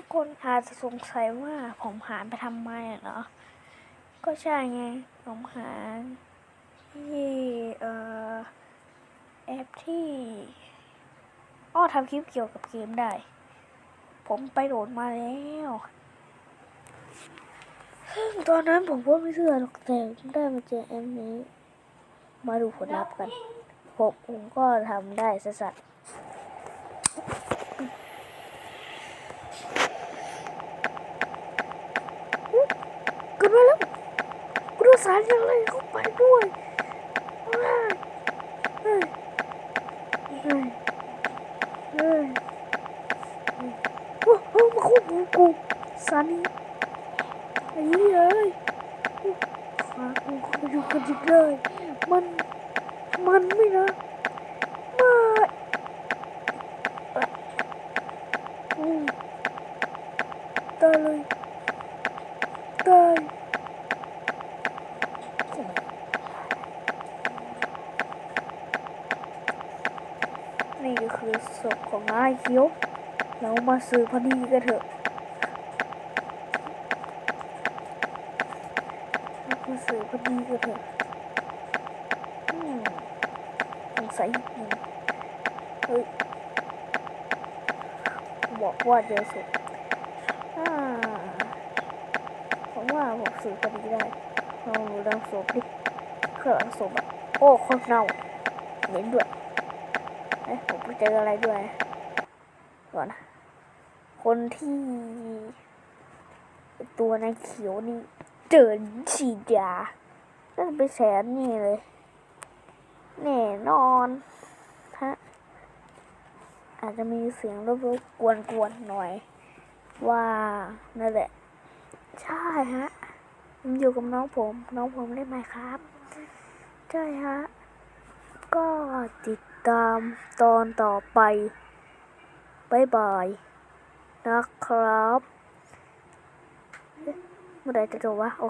ทุกคนอาจจะสงสัยว่าผมหารไปทำไมเหรอ ก็ใช่ไง ผมหารที่เอ่อแอปที่อ้อทำคลิปเกี่ยวกับเกมได้ ผมไปโหลดมาแล้วซึ่งตอนนั้นผมก็ไม่เชื่อหรอกแต่ได้มาเจอแอปนี้ มาดูผลลัพธ์กัน ผมผมก็ทำได้สัส กันมาแล้วกูดูสารยังไงเข้าไปด้วยเฮ้ยเฮ้ยเฮ้ยโอ้โหมาคู่กูกูสารนี้ไอ้เหี้ยเอ้ยขากูก็ไปอยู่กันจิกเลยมัน มันไม่นะม่อืมตายเลยตาย นี่ก็คือศพของนายเขียวเรามาสืบคดีกันเถอะเรามาสืบคดีกันเถอะสงสัยเฮ้ยบอกว่าเจอศพอ่าผมว่าผมสื่อคดีได้เราดูดังศพดิเครื่องศพอะโอ้คนเน่าเหม็นด้วย เอ๊ะผมไปเจออะไรด้วยก่อนนะคนที่ ตัวนายเขียวนี่เดินฉีดยาน่าจะไปนแสนนี่เลย แน่นอนฮะอาจจะมีเสียงรบกวนกวนๆหน่อย ว่านั่นแหละ ใช่ฮะผมอยู่กับน้องผม น้องผมได้ไหมครับ ใช่ฮะ ก็ติด ตามตอนต่อไปบายบายนะครับเมื่อไหรจะจบวะ